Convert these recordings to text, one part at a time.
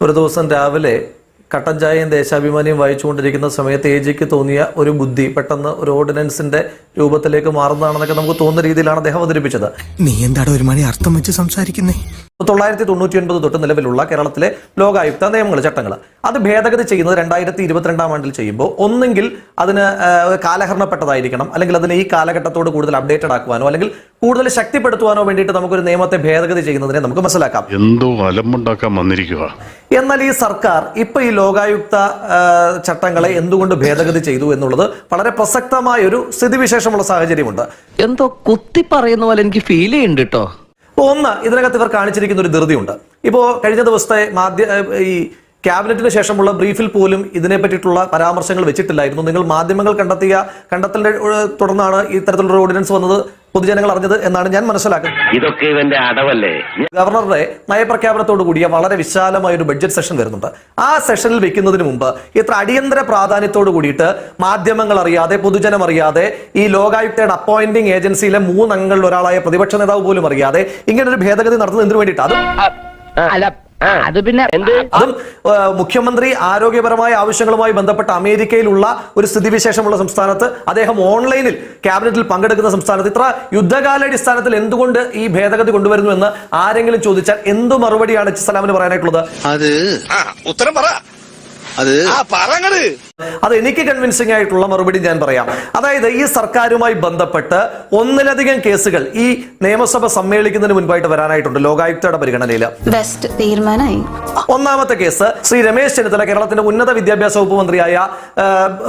ഒരു ദിവസം രാവിലെ കട്ടൻ ചായയും ദേശാഭിമാനിയും വായിച്ചുകൊണ്ടിരിക്കുന്ന സമയത്ത് എ ജിക്ക് തോന്നിയ ഒരു ബുദ്ധി പെട്ടെന്ന് ഒരു ഓർഡിനൻസിന്റെ രൂപത്തിലേക്ക് മാറുന്നതാണെന്നൊക്കെ നമുക്ക് തോന്നുന്ന രീതിയിലാണ് അദ്ദേഹം അവതരിപ്പിച്ചത്. നീ എന്താണ് ഒരു മണി അർത്ഥം വെച്ച് സംസാരിക്കുന്നേ? തൊള്ളായിരത്തി തൊണ്ണൂറ്റി ഒൻപത് തൊട്ട് നിലവിലുള്ള കേരളത്തിലെ ലോകായുക്ത നിയമങ്ങൾ ചട്ടങ്ങൾ. അത് ഭേദഗതി ചെയ്യുന്നത് രണ്ടായിരത്തി ഇരുപത്തിരണ്ടാം ആണ്ടിൽ ചെയ്യുമ്പോൾ ഒന്നെങ്കിൽ അതിന് കാലഹരണപ്പെട്ടതായിരിക്കണം. അല്ലെങ്കിൽ അതിന് ഈ കാലഘട്ടത്തോട് കൂടുതൽ അപ്ഡേറ്റഡ് ആക്കുവാനോ അല്ലെങ്കിൽ കൂടുതൽ ശക്തിപ്പെടുത്തുവാനോ വേണ്ടിയിട്ട് നമുക്കൊരു നിയമത്തെ ഭേദഗതി ചെയ്യുന്നതിനെ നമുക്ക് മനസ്സിലാക്കാം. എന്തോ അലമ്പുണ്ടാക്കാൻ വന്നിരിക്കുക എന്നാൽ ഈ സർക്കാർ ഇപ്പൊ ഈ ലോകായുക്ത ചട്ടങ്ങളെ എന്തുകൊണ്ട് ഭേദഗതി ചെയ്തു എന്നുള്ളത് വളരെ പ്രസക്തമായ ഒരു സ്ഥിതിവിശേഷമുള്ള സാഹചര്യമുണ്ട്. എന്തോ കുത്തി പറയുന്ന പോലെ എനിക്ക് ഫീൽ ചെയ്യുന്നുണ്ട് കേട്ടോ ഒന്ന് ഇതിനകത്ത് ഇവർ കാണിച്ചിരിക്കുന്ന ഒരു ധൃതിയുണ്ട്. ഇപ്പോൾ കഴിഞ്ഞ ദിവസത്തെ മാധ്യ ഈ ക്യാബിനറ്റിന് ശേഷമുള്ള ബ്രീഫിൽ പോലും ഇതിനെ പറ്റിയിട്ടുള്ള പരാമർശങ്ങൾ വെച്ചിട്ടില്ലായിരുന്നു. നിങ്ങൾ മാധ്യമങ്ങൾ കണ്ടെത്തിയ കണ്ടെത്തലിന്റെ തുടർന്നാണ് ഇത്തരത്തിലുള്ള തരത്തിലുള്ള ഓർഡിനൻസ് വന്നത്. പൊതുജനങ്ങൾ അറിഞ്ഞത് എന്നാണ് ഞാൻ മനസ്സിലാക്കുന്നത്. ഇതൊക്കെ ഇവന്റെ അടവല്ലേ? ഗവർണറുടെ നയപ്രഖ്യാപനത്തോടു കൂടിയ വളരെ വിശാലമായ ഒരു ബഡ്ജറ്റ് സെഷൻ വരുന്നുണ്ട്. ആ സെഷനിൽ വെക്കുന്നതിന് മുമ്പ് ഇത്ര അടിയന്തര പ്രാധാന്യത്തോട് കൂടിയിട്ട് മാധ്യമങ്ങൾ അറിയാതെ പൊതുജനം അറിയാതെ ഈ ലോകായുക്തയുടെ അപ്പോയിന്റിംഗ് ഏജൻസിയിലെ മൂന്നംഗങ്ങളിൽ ഒരാളായ പ്രതിപക്ഷ നേതാവ് പോലും അറിയാതെ ഇങ്ങനെ ഒരു ഭേദഗതി നടത്തുന്നത് എന്തിനു വേണ്ടിയിട്ടാണ് അതും അല്ല അത് പിന്നെ എന്ത്? അതും മുഖ്യമന്ത്രി ആരോഗ്യപരമായ ആവശ്യങ്ങളുമായി ബന്ധപ്പെട്ട അമേരിക്കയിലുള്ള ഒരു സ്ഥിതിവിശേഷമുള്ള സംസ്ഥാനത്ത് അദ്ദേഹം ഓൺലൈനിൽ ക്യാബിനറ്റിൽ പങ്കെടുക്കുന്ന സംസ്ഥാനത്ത്. ഇത്ര യുദ്ധകാലാടിസ്ഥാനത്തിൽ എന്തുകൊണ്ട് ഈ ഭേദഗതി കൊണ്ടുവരുന്നു എന്ന് ആരെങ്കിലും ചോദിച്ചാൽ എന്തു മറുപടിയാണ് സലാമിന് പറയാനായിട്ടുള്ളത്? അത് ഉത്തരം പറ. അത് ആ പറങ്ങട് അത് എനിക്ക് കൺവിൻസിംഗ് ആയിട്ടുള്ള മറുപടി ഞാൻ പറയാം. അതായത് ഈ സർക്കാരുമായി ബന്ധപ്പെട്ട് ഒന്നിലധികം കേസുകൾ ഈ നിയമസഭ സമ്മേളിക്കുന്നതിന് മുൻപായിട്ട് വരാനായിട്ടുണ്ട് ലോകായുക്തയുടെ പരിഗണനയിൽ. ബെസ്റ്റ് തീരുമാനമായി. ഒന്നാമത്തെ കേസ് ശ്രീ രമേശ് ചെന്നിത്തല കേരളത്തിന്റെ ഉന്നത വിദ്യാഭ്യാസ വകുപ്പ് മന്ത്രിയായ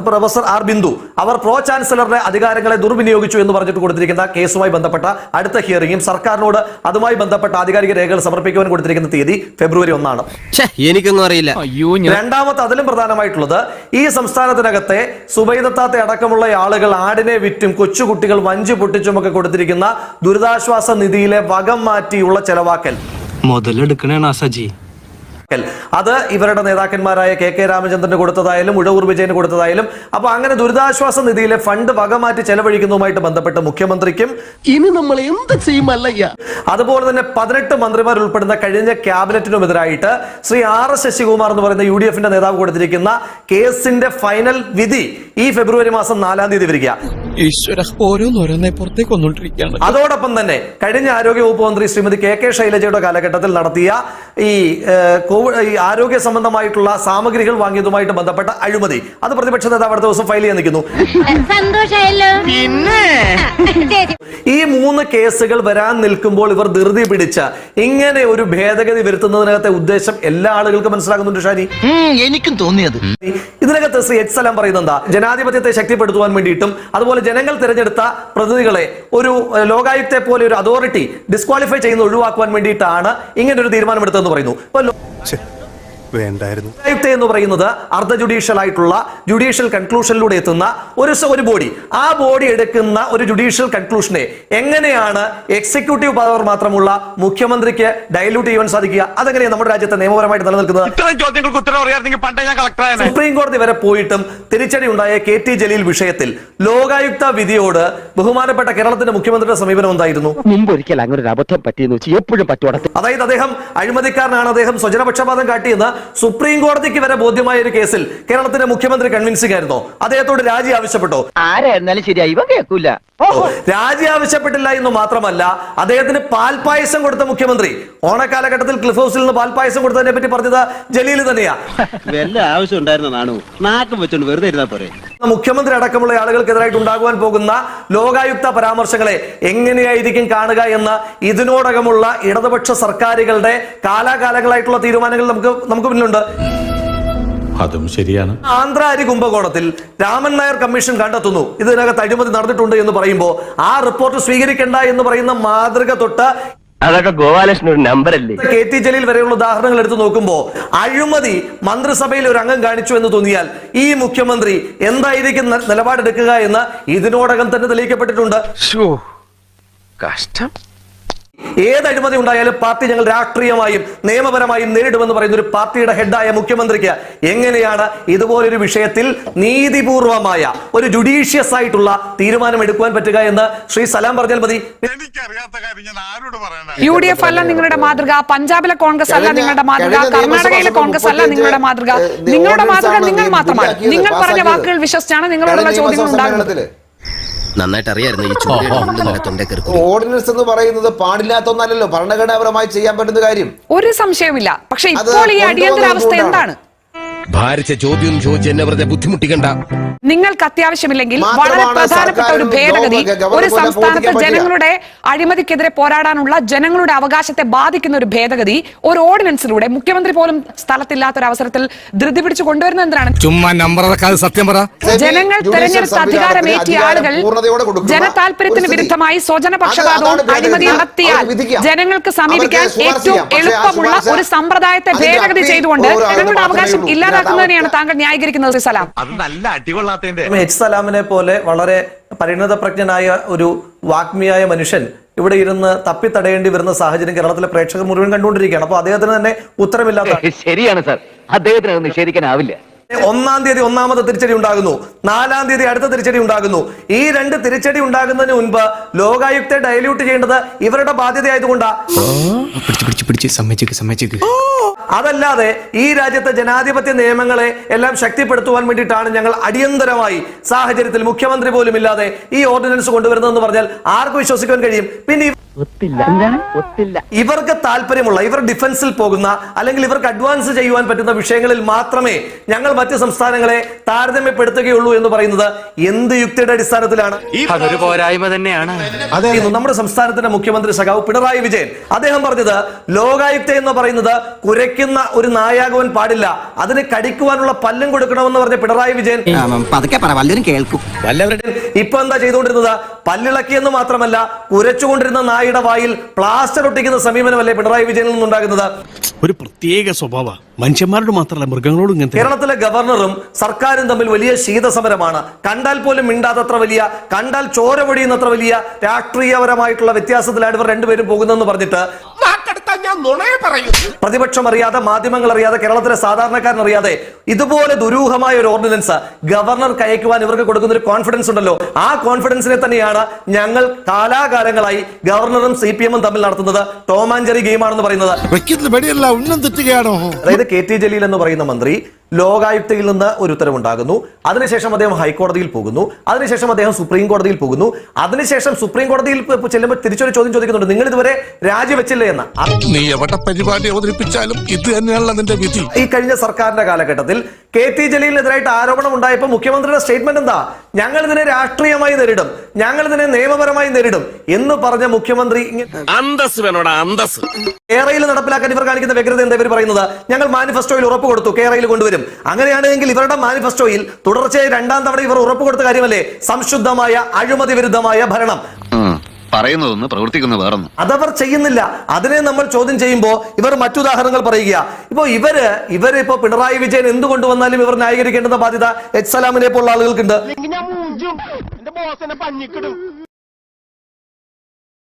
പ്രൊഫസർ ആർ ബിന്ദു. അവർ പ്രോ ചാൻസലറുടെ അധികാരങ്ങളെ ദുർവിനിയോഗിച്ചു എന്ന് പറഞ്ഞിട്ട് കൊടുത്തിരിക്കുന്ന കേസുമായി ബന്ധപ്പെട്ട അടുത്ത ഹിയറിംഗും സർക്കാരിനോട് അതുമായി ബന്ധപ്പെട്ട ആധികാരിക രേഖകൾ സമർപ്പിക്കുവാൻ കൊടുത്തിരിക്കുന്ന തീയതി ഫെബ്രുവരി ഒന്നാണ്. എനിക്കൊന്നും അറിയില്ല. രണ്ടാമത്തെ അതിലും പ്രധാനമായിട്ടുള്ളത് ഈ സംസ്ഥാനത്തിനകത്തെ സുബൈദത്താത്തെ അടക്കമുള്ള ആളുകൾ ആടിനെ വിറ്റും കൊച്ചുകുട്ടികൾ വഞ്ചി പൊട്ടിച്ചുമൊക്കെ കൊടുത്തിരിക്കുന്ന ദുരിതാശ്വാസ നിധിയിലെ വകം മാറ്റിയുള്ള ചെലവാക്കൽ. മുതലെടുക്കണേ സജി അത് ഇവരുടെ നേതാക്കന്മാരായ കെ കെ രാമചന്ദ്രന് കൊടുത്തതായാലും ഉഴവൂർ വിജയന് കൊടുത്തതായാലും അപ്പൊ അങ്ങനെ ദുരിതാശ്വാസ നിധിയിലെ ഫണ്ട് വകമാറ്റി ചെലവഴിക്കുന്നതുമായിട്ട് ബന്ധപ്പെട്ട് മുഖ്യമന്ത്രിക്കും ഇനി നമ്മൾ എന്ത് ചെയ്യുമല്ലയ്യ അതുപോലെ തന്നെ പതിനെട്ട് മന്ത്രിമാർ ഉൾപ്പെടുന്ന കഴിഞ്ഞ ക്യാബിനറ്റിനുമെതിരായിട്ട് ശ്രീ ആർ എസ് ശശികുമാർ എന്ന് പറയുന്ന യു ഡി എഫിന്റെ നേതാവ് കൊടുത്തിരിക്കുന്ന കേസിന്റെ ഫൈനൽ വിധി ഈ ഫെബ്രുവരി മാസം നാലാം തീയതി വരിക. അതോടൊപ്പം തന്നെ കഴിഞ്ഞ ആരോഗ്യ വകുപ്പ് മന്ത്രി ശ്രീമതി കെ കെ ശൈലജയുടെ കാലഘട്ടത്തിൽ നടത്തിയ ഈ കോവിഡ് ഈ ആരോഗ്യ സംബന്ധമായിട്ടുള്ള സാമഗ്രികൾ വാങ്ങിയതുമായിട്ട് ബന്ധപ്പെട്ട അഴിമതി. അത് പ്രതിപക്ഷ നേതാവ് അടുത്ത ദിവസം ഫയൽ ചെയ്യാൻ നിൽക്കുന്നു. സന്തോഷായല്ലോ. പിന്നെ? മൂന്ന് കേസുകൾ വരാൻ നിൽക്കുമ്പോൾ ഇവർ ധൃതി പിടിച്ച ഇങ്ങനെ ഒരു ഭേദഗതി വരുത്തുന്നതിനകത്തെ ഉദ്ദേശം എല്ലാ ആളുകൾക്കും മനസ്സിലാകുന്നുണ്ട് ഷാനി? എനിക്കും തോന്നിയത്. ഇതിനകത്ത് ശ്രീ എച്ച് സലാം പറയുന്നത് എന്താ ജനാധിപത്യത്തെ ശക്തിപ്പെടുത്തുവാൻ വേണ്ടിയിട്ടും അതുപോലെ ജനങ്ങൾ തിരഞ്ഞെടുത്ത പ്രതിനിധികളെ ഒരു ലോകായുക്തെ പോലെ ഒരു അതോറിറ്റി ഡിസ്ക്വാളിഫൈ ചെയ്യുന്ന ഒഴിവാക്കുവാൻ വേണ്ടിയിട്ടാണ് ഇങ്ങനെ ഒരു തീരുമാനമെടുത്തതെന്ന് പറയുന്നു. വേണ്ടായിരുന്നു. ലോകായുക്ത എന്ന് പറയുന്നത് അർദ്ധ ജുഡീഷ്യൽ ആയിട്ടുള്ള ജുഡീഷ്യൽ കൺക്ലൂഷനിലൂടെ എത്തുന്ന ഒരു ഒരു ബോഡി ആ ബോഡി എടുക്കുന്ന ഒരു ജുഡീഷ്യൽ കൺക്ലൂഷനെ എങ്ങനെയാണ് എക്സിക്യൂട്ടീവ് പവർ മാത്രമുള്ള മുഖ്യമന്ത്രിക്ക് ഡയലൂട്ട് ചെയ്യാൻ സാധിക്കുക? അതെങ്ങനെയാണ് നമ്മുടെ രാജ്യത്തെ നിയമപരമായിട്ട് നിലനിൽക്കുന്നത്? ഇത്തരം ചോദ്യങ്ങൾക്ക് ഉത്തരം അറിയാമെങ്കിൽ പണ്ടേ ഞാൻ കളക്ടറായ സുപ്രീം കോടതി വരെ പോയിട്ടും തിരിച്ചടി ഉണ്ടായ കെ ടി ജലീൽ വിഷയത്തിൽ ലോകായുക്ത വിധിയോട് ബഹുമാനപ്പെട്ട കേരളത്തിന്റെ മുഖ്യമന്ത്രിയുടെ സമീപനം എന്തായിരുന്നു? മുമ്പ് ഒരിക്കൽ അങ്ങനെ ഒരു അബദ്ധം പറ്റിയെന്ന് വെച്ച് എപ്പോഴും പറ്റുവാടത്ത് അതായത് അദ്ദേഹം അഴിമതിക്കാരനാണ്. അദ്ദേഹം സ്വജനപക്ഷപാതം കാട്ടിയെന്ന് സുപ്രീം കോടതിക്ക് വരെ ബോധ്യമായ ഒരു കേസിൽ കേരളത്തിന്റെ മുഖ്യമന്ത്രി കൺവിൻസിംഗ് ആയിരുന്നോ അദ്ദേഹത്തോട് രാജി ആവശ്യപ്പെട്ടോ? ആരായിരുന്നാലും ശരിയായി ഇവ കേൾക്കൂല രാജി ആവശ്യപ്പെട്ടില്ല എന്ന് മാത്രമല്ല അദ്ദേഹത്തിന് പാൽപായസം കൊടുത്ത മുഖ്യമന്ത്രി. ഓണക്കാലഘട്ടത്തിൽ ക്ലിഫ് ഹൗസിൽ നിന്ന് പാൽപായസം കൊടുത്തതിനെ പറ്റി പറഞ്ഞത് ജലീൽ തന്നെയാ. വല്ല ആവശ്യം ഉണ്ടായിരുന്ന നാണു? നാക്കം വെച്ചോണ്ട് വെറുതെ ഇരുന്നാ പോരെ. മുഖ്യമന്ത്രി അടക്കമുള്ള ആളുകൾക്കെതിരായിട്ട് ഉണ്ടാകുവാൻ പോകുന്ന ലോകായുക്ത പരാമർശങ്ങളെ എങ്ങനെയായിരിക്കും കാണുക എന്ന് ഇതിനോടകമുള്ള ഇടതുപക്ഷ സർക്കാരുകളുടെ കാലാകാലങ്ങളായിട്ടുള്ള തീരുമാനങ്ങൾ നമുക്ക് നമുക്ക് മുന്നിലുണ്ട്. അതും ശരിയാണ്. ആന്ധ്ര അരി കുംഭകോണത്തിൽ രാമൻ നായർ കമ്മീഷൻ കണ്ടെത്തുന്നു. ഇതിനകത്ത് അഴിമതി നടന്നിട്ടുണ്ട് എന്ന് പറയുമ്പോൾ ആ റിപ്പോർട്ട് സ്വീകരിക്കേണ്ട എന്ന് പറയുന്ന മാതൃക തൊട്ട് അതൊക്കെ ഗോപാലകൃഷ്ണൻ ഒരു നമ്പർ അല്ലേ? കെ ടി ജലീൽ വരെയുള്ള ഉദാഹരണങ്ങൾ എടുത്തു നോക്കുമ്പോൾ അഴിമതി മന്ത്രിസഭയിൽ ഒരു അംഗം കാണിച്ചു എന്ന് തോന്നിയാൽ ഈ മുഖ്യമന്ത്രി എന്തായിരിക്കും നിലപാടെടുക്കുക എന്ന് ഇതിനോടകം തന്നെ തെളിയിക്കപ്പെട്ടിട്ടുണ്ട്. കഷ്ടം. ഏത് അഴിമതി ഉണ്ടായാലും പാർട്ടി ഞങ്ങൾ രാഷ്ട്രീയമായും നിയമപരമായും നേരിടുമെന്ന് പറയുന്ന ഒരു പാർട്ടിയുടെ ഹെഡായ മുഖ്യമന്ത്രിക്ക് എങ്ങനെയാണ് ഇതുപോലൊരു വിഷയത്തിൽ നീതിപൂർവമായ ഒരു ജുഡീഷ്യസ് ആയിട്ടുള്ള തീരുമാനം എടുക്കുവാൻ പറ്റുക എന്ന് ശ്രീ സലാം പറഞ്ഞാൽ മതി. യു ഡി എഫ് അല്ല നിങ്ങളുടെ മാതൃക പഞ്ചാബിലെ കോൺഗ്രസ് അല്ല നിങ്ങളുടെ മാതൃക കർണാടകയിലെ കോൺഗ്രസ് അല്ല നിങ്ങളുടെ മാതൃക. നിങ്ങളുടെ മാതൃക നിങ്ങൾ മാത്രമാണ്. നിങ്ങൾ പറഞ്ഞ വാക്കുകൾ വിശ്വസിച്ചാണ് നിങ്ങളോടുള്ള ചോദ്യങ്ങൾ ഉണ്ടാകുന്നത്. നന്നായിട്ട് അറിയായിരുന്നു ഈ ചോദ്യം തൊണ്ടേ ഓർഡിനൻസ് എന്ന് പറയുന്നത് പാടില്ലാത്ത ഒന്നല്ലല്ലോ ഭരണഘടനാപരമായി ചെയ്യാൻ പറ്റുന്ന കാര്യം. ഒരു സംശയമില്ല പക്ഷെ ഇപ്പോൾ ഈ അടിയന്തരാവസ്ഥ എന്താണ്? ഭാരിച്ച ചോദ്യം ചോദിച്ച് എന്നെ വെറുതെ ബുദ്ധിമുട്ടിക്കണ്ട നിങ്ങൾക്ക് അത്യാവശ്യമില്ലെങ്കിൽ വളരെ പ്രധാനപ്പെട്ട ഒരു ഭേദഗതി ഒരു സംസ്ഥാനത്തെ ജനങ്ങളുടെ അഴിമതിക്കെതിരെ പോരാടാനുള്ള ജനങ്ങളുടെ അവകാശത്തെ ബാധിക്കുന്ന ഒരു ഭേദഗതി ഒരു ഓർഡിനൻസിലൂടെ മുഖ്യമന്ത്രി പോലും സ്ഥലത്തില്ലാത്ത ഒരു അവസരത്തിൽ ധൃതി പിടിച്ചു കൊണ്ടുവരുന്നത് എന്തിനാണ്? ചുമ്മാ നമ്പർ സത്യം പറ. ജനങ്ങൾ തെരഞ്ഞെടുത്ത അധികാരമേറ്റിയ ആളുകൾ ജനതാൽപര്യത്തിന് വിരുദ്ധമായി സ്വജനപക്ഷപാതവും അഴിമതി നടത്തിയാൽ ജനങ്ങൾക്ക് സമീപിക്കാൻ ഏറ്റവും എളുപ്പമുള്ള ഒരു സമ്പ്രദായത്തെ ഭേദഗതി ചെയ്തുകൊണ്ട് ജനങ്ങളുടെ അവകാശം ഉള്ളൂ. ഇല്ലാതാക്കുന്നതിനെയാണ് താങ്കൾ ന്യായീകരിക്കുന്നത് സലാം. അത് നല്ല അടികൊള്ളാത്തതിന്റെ. എച്ച് സലാമിനെ പോലെ വളരെ പരിണതപ്രജ്ഞനായ ഒരു വാഗ്മിയായ മനുഷ്യൻ ഇവിടെ ഇരുന്ന് തപ്പിത്തടയേണ്ടി വരുന്ന സാഹചര്യം കേരളത്തിലെ പ്രേക്ഷകർ മുഴുവൻ കണ്ടുകൊണ്ടിരിക്കുകയാണ്. അപ്പൊ അദ്ദേഹത്തിന് തന്നെ ഉത്തരമില്ലാത്ത ശരിയാണ് സർ. അദ്ദേഹത്തിന് അത് നിഷേധിക്കാനാവില്ല. ഒന്നാം തീയതി ഒന്നാമത്തെ തിരിച്ചടി ഉണ്ടാകുന്നു. നാലാം തീയതി അടുത്ത തിരിച്ചടി ഉണ്ടാകുന്നു. ഈ രണ്ട് തിരിച്ചടി ഉണ്ടാകുന്നതിന് മുൻപ് ലോകായുക്തെ ഡയല്യൂട്ട് ചെയ്യേണ്ടത് ഇവരുടെ ബാധ്യത ആയതുകൊണ്ടാ പിടിച്ച് പിടിച്ച് സമ്മതിച്ചേക്ക് സമ്മതിച്ചേക്ക്. അതല്ലാതെ ഈ രാജ്യത്തെ ജനാധിപത്യ നിയമങ്ങളെ എല്ലാം ശക്തിപ്പെടുത്തുവാൻ വേണ്ടിയിട്ടാണ് ഞങ്ങൾ അടിയന്തരമായി സാഹചര്യത്തിൽ മുഖ്യമന്ത്രി പോലും ഇല്ലാതെ ഈ ഓർഡിനൻസ് കൊണ്ടുവരുന്നതെന്ന് പറഞ്ഞാൽ ആർക്ക് വിശ്വസിക്കാൻ കഴിയും. പിന്നെ ഒത്തില്ല. എന്താണ്? ഒത്തില്ല. ഇവർക്ക് താല്പര്യമുള്ള ഇവർ ഡിഫൻസിൽ പോകുന്ന അല്ലെങ്കിൽ ഇവർക്ക് അഡ്വാൻസ് ചെയ്യുവാൻ പറ്റുന്ന വിഷയങ്ങളിൽ മാത്രമേ ഞങ്ങൾ മറ്റ് സംസ്ഥാനങ്ങളെ താരതമ്യപ്പെടുത്തുകയുള്ളൂ എന്ന് പറയുന്നത് എന്ത് യുക്തിയുടെ അടിസ്ഥാനത്തിലാണ്? അതൊരു പോരായ്മ തന്നെയാണ്. നമ്മുടെ സംസ്ഥാനത്തിന്റെ മുഖ്യമന്ത്രി സഖാവ് പിണറായി വിജയൻ അദ്ദേഹം പറഞ്ഞത് ലോകായുക്ത എന്ന് പറയുന്നത് കുരയ്ക്കുന്ന ഒരു നായാകവൻ പാടില്ല അതിന് കടിക്കുവാനുള്ള പല്ലും കൊടുക്കണമെന്ന് പറഞ്ഞ പിണറായി വിജയൻ. പതുക്കെ പറ വല്ലവരും കേൾക്കും. ഇപ്പൊ എന്താ ചെയ്തുകൊണ്ടിരുന്നത്? പല്ലിളക്കിയെന്ന് മാത്രമല്ല കുരച്ചുകൊണ്ടിരുന്ന നായുടെ വായിൽ പ്ലാസ്റ്റർ ഒട്ടിക്കുന്ന സമീപനമല്ലേ പിണറായി വിജയനിൽ നിന്നുണ്ടാകുന്നത്? ഒരു പ്രത്യേക സ്വഭാവ. മനുഷ്യന്മാരോട് മാത്രമല്ല മൃഗങ്ങളോടും ഇങ്ങനത്തെ കേരളത്തിലെ ഗവർണറും സർക്കാരും തമ്മിൽ വലിയ ശീതസമരമാണ്. കണ്ടാൽ പോലും മിണ്ടാത്തത്ര വലിയ കണ്ടാൽ ചോര പൊടിയുന്നത്ര വലിയ രാഷ്ട്രീയപരമായിട്ടുള്ള വ്യത്യാസത്തിലാണ് ഇവർ രണ്ടുപേരും പോകുന്നതെന്ന് പറഞ്ഞിട്ട് പ്രതിപക്ഷം അറിയാതെ മാധ്യമങ്ങൾ അറിയാതെ കേരളത്തിലെ സാധാരണക്കാരൻ അറിയാതെ ഇതുപോലെ ദുരൂഹമായ ഒരു ഓർഡിനൻസ് ഗവർണർ കയക്കുവാൻ ഇവർക്ക് കൊടുക്കുന്ന ഒരു കോൺഫിഡൻസ് ഉണ്ടല്ലോ. ആ കോൺഫിഡൻസിനെ തന്നെയാണ് ഞങ്ങൾ കാലാകാലങ്ങളായി ഗവർണറും സി പി എമ്മും തമ്മിൽ നടത്തുന്നത്. ടോമാഞ്ചറി ഗെയിമാണെന്ന് പറയുന്നത്. അതായത് കെ ടി ജലീൽ എന്ന് പറയുന്ന മന്ത്രി ലോകായുക്തയിൽ നിന്ന് ഒരു ഉത്തരവുണ്ടാകുന്നു. അതിനുശേഷം അദ്ദേഹം ഹൈക്കോടതിയിൽ പോകുന്നു. അതിനുശേഷം അദ്ദേഹം സുപ്രീം കോടതിയിൽ പോകുന്നു. അതിനുശേഷം സുപ്രീം കോടതിയിൽ ചെല്ലുമ്പോൾ തിരിച്ചൊരു ചോദ്യം ചോദിക്കുന്നുണ്ട്. നിങ്ങൾ ഇതുവരെ രാജിവെച്ചില്ലേ എന്ന്. നീ എവിടെ പരിപാടി അവതരിപ്പിച്ചാലും ഇത് തന്നെയാണല്ലോ നിന്റെ വിധി. ഈ കഴിഞ്ഞ സർക്കാരിന്റെ കാലഘട്ടത്തിൽ കെ ടി ജലീലിനെതിരായിട്ട് ആരോപണം ഉണ്ടായപ്പോൾ മുഖ്യമന്ത്രിയുടെ സ്റ്റേറ്റ്മെന്റ് എന്താ? ഞങ്ങൾ ഇതിനെ രാഷ്ട്രീയമായി നേരിടും. ഞങ്ങൾ ഇതിനെ നിയമപരമായി നേരിടും എന്ന് പറഞ്ഞ മുഖ്യമന്ത്രി അന്തസ് വേണോടാ അന്തസ് കേരളയിൽ നടപ്പിലാക്കാൻ ഇവർ കാണിക്കുന്ന വ്യഗ്രത എന്താ ഇവർ പറയുന്നത്? ഞങ്ങൾ മാനിഫെസ്റ്റോയിൽ ഉറപ്പ് കൊടുത്തു കേരളയിൽ കൊണ്ടുവരും. അങ്ങനെയാണെങ്കിൽ ഇവരുടെ മാനിഫെസ്റ്റോയിൽ തുടർച്ചയായി രണ്ടാം തവണ ഇവർ ഉറപ്പ് കൊടുത്ത കാര്യമല്ലേ? സംശുദ്ധമായ അഴിമതി വിരുദ്ധമായ ഭരണം പറയുന്നതൊന്ന് പ്രവർത്തിക്കുന്ന വേറൊന്നും. അതവർ ചെയ്യുന്നില്ല. അതിനെ നമ്മൾ ചോദ്യം ചെയ്യുമ്പോൾ ഇവർ മറ്റുദാഹരണങ്ങൾ പറയുക. ഇപ്പോ ഇവർ ഇവർ ഇപ്പോ പിണറായി വിജയൻ എന്ത് കൊണ്ടുവന്നാലും ഇവർ ന്യായീകരിക്കേണ്ടുന്ന ബാധ്യത എച്ച് സലാമിനെ പോലുള്ള ആളുകൾക്കുണ്ട്.